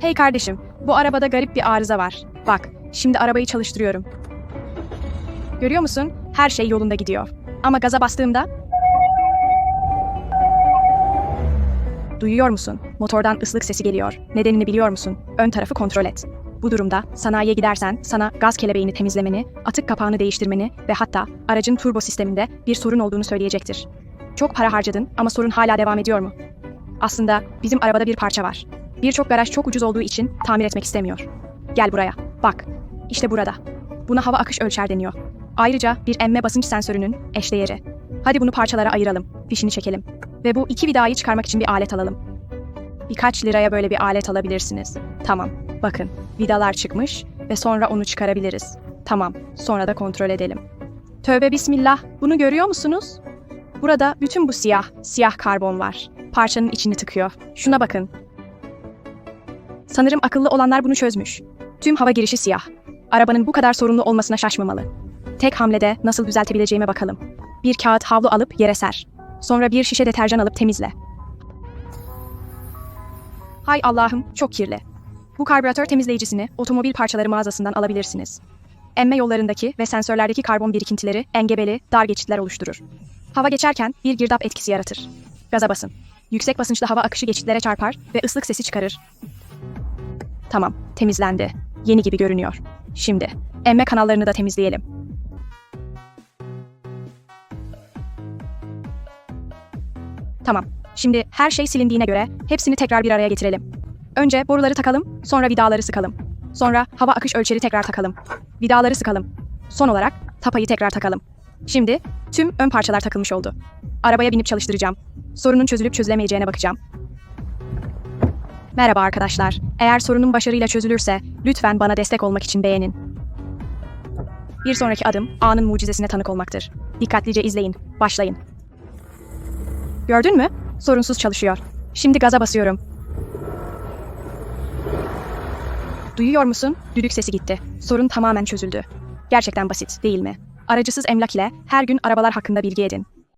Hey kardeşim, bu arabada garip bir arıza var. Bak, şimdi arabayı çalıştırıyorum. Görüyor musun? Her şey yolunda gidiyor. Ama gaza bastığımda... Duyuyor musun? Motordan ıslık sesi geliyor. Nedenini biliyor musun? Ön tarafı kontrol et. Bu durumda sanayiye gidersen sana gaz kelebeğini temizlemeni, atık kapağını değiştirmeni ve hatta aracın turbo sisteminde bir sorun olduğunu söyleyecektir. Çok para harcadın ama sorun hala devam ediyor mu? Aslında bizim arabada bir parça var. Birçok garaj çok ucuz olduğu için tamir etmek istemiyor. Gel buraya. Bak. İşte burada. Buna hava akış ölçer deniyor. Ayrıca bir emme basınç sensörünün eşdeğeri. Hadi bunu parçalara ayıralım. Fişini çekelim. Ve bu iki vidayı çıkarmak için bir alet alalım. Birkaç liraya böyle bir alet alabilirsiniz. Tamam. Bakın. Vidalar çıkmış ve sonra onu çıkarabiliriz. Tamam. Sonra da kontrol edelim. Tövbe bismillah. Bunu görüyor musunuz? Burada bütün bu siyah, siyah karbon var. Parçanın içini tıkıyor. Şuna bakın. Sanırım akıllı olanlar bunu çözmüş. Tüm hava girişi siyah. Arabanın bu kadar sorunlu olmasına şaşmamalı. Tek hamlede nasıl düzeltebileceğime bakalım. Bir kağıt havlu alıp yere ser. Sonra bir şişe deterjan alıp temizle. Hay Allah'ım, çok kirli. Bu karbüratör temizleyicisini otomobil parçaları mağazasından alabilirsiniz. Emme yollarındaki ve sensörlerdeki karbon birikintileri engebeli, dar geçitler oluşturur. Hava geçerken bir girdap etkisi yaratır. Gaza basın. Yüksek basınçlı hava akışı geçitlere çarpar ve ıslık sesi çıkarır. Tamam, temizlendi. Yeni gibi görünüyor. Şimdi, emme kanallarını da temizleyelim. Tamam, şimdi her şey silindiğine göre hepsini tekrar bir araya getirelim. Önce boruları takalım, sonra vidaları sıkalım. Sonra hava akış ölçeri tekrar takalım. Vidaları sıkalım. Son olarak tapayı tekrar takalım. Şimdi tüm ön parçalar takılmış oldu. Arabaya binip çalıştıracağım. Sorunun çözülüp çözülemeyeceğine bakacağım. Merhaba arkadaşlar. Eğer sorunun başarıyla çözülürse lütfen bana destek olmak için beğenin. Bir sonraki adım anın mucizesine tanık olmaktır. Dikkatlice izleyin. Başlayın. Gördün mü? Sorunsuz çalışıyor. Şimdi gaza basıyorum. Duyuyor musun? Düdük sesi gitti. Sorun tamamen çözüldü. Gerçekten basit, değil mi? Aracısız emlak ile her gün arabalar hakkında bilgi edin.